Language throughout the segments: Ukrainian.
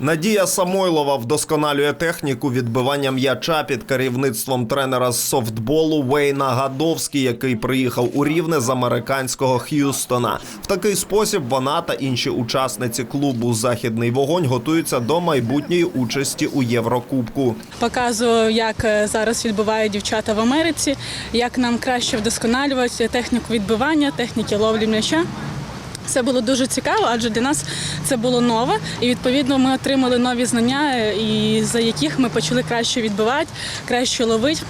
Надія Самойлова вдосконалює техніку відбивання м'яча під керівництвом тренера з софтболу Вейна Гадовський, який приїхав у Рівне з американського Х'юстона. В такий спосіб вона та інші учасниці клубу Західний вогонь готуються до майбутньої участі у Єврокубку. Показую, як е, зараз відбувають дівчата в Америці, як нам краще вдосконалювати техніку відбивання, техніки ловлі м'яча. Це було дуже цікаво, адже для нас це було нове, і відповідно ми отримали нові знання, е, і за яких ми почали краще відбивати, краще ловити.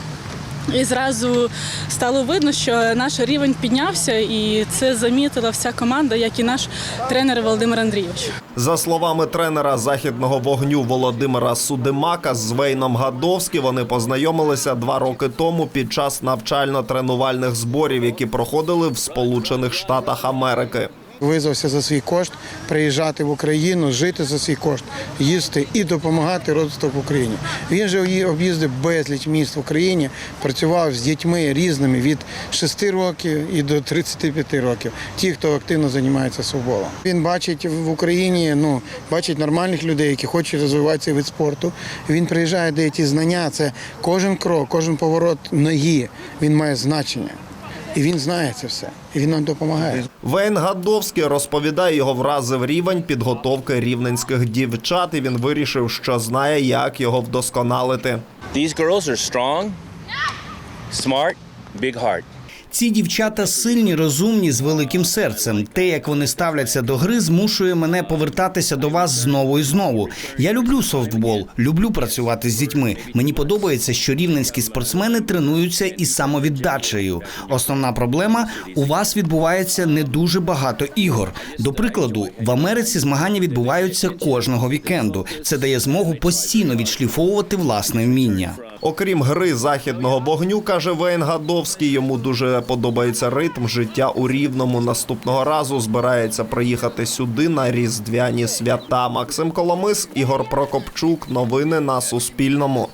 І зразу стало видно, що наш рівень піднявся, і це замітила вся команда, як і наш тренер Володимир Андрійович. За словами тренера західного вогню Володимира Судимака з Вейном Гадовським, вони познайомилися два роки тому під час навчально-тренувальних зборів, які проходили в Сполучених Штатах Америки. Визвався за свій кошт приїжджати в Україну, жити за свій кошт, їсти і допомагати розвитку в Україні. Він же об'їздив безліч міст в Україні, працював з дітьми різними від 6 років і до 35 років. Ті, хто активно займається футболом. Він бачить в Україні, ну бачить нормальних людей, які хочуть розвивати цей вид спорту. Він приїжджає, де ті знання. Це кожен крок, кожен поворот ноги. Він має значення. І він знає це все. І він нам допомагає. Вейн Гадовський розповідає, його вразив рівень підготовки рівненських дівчат, і він вирішив, що знає, як його вдосконалити. These girls are strong, smart, big heart. Ці дівчата сильні, розумні, з великим серцем. Те, як вони ставляться до гри, змушує мене повертатися до вас знову і знову. Я люблю софтбол, люблю працювати з дітьми. Мені подобається, що рівненські спортсмени тренуються із самовіддачею. Основна проблема у вас відбувається не дуже багато ігор. До прикладу, в Америці змагання відбуваються кожного вікенду. Це дає змогу постійно відшліфовувати власне вміння. Окрім гри західного вогню, каже Вейн Гадовський, йому дуже подобається ритм життя у рівному. Наступного разу збирається приїхати сюди на різдвяні свята. Максим Коломис, Ігор Прокопчук. Новини на Суспільному.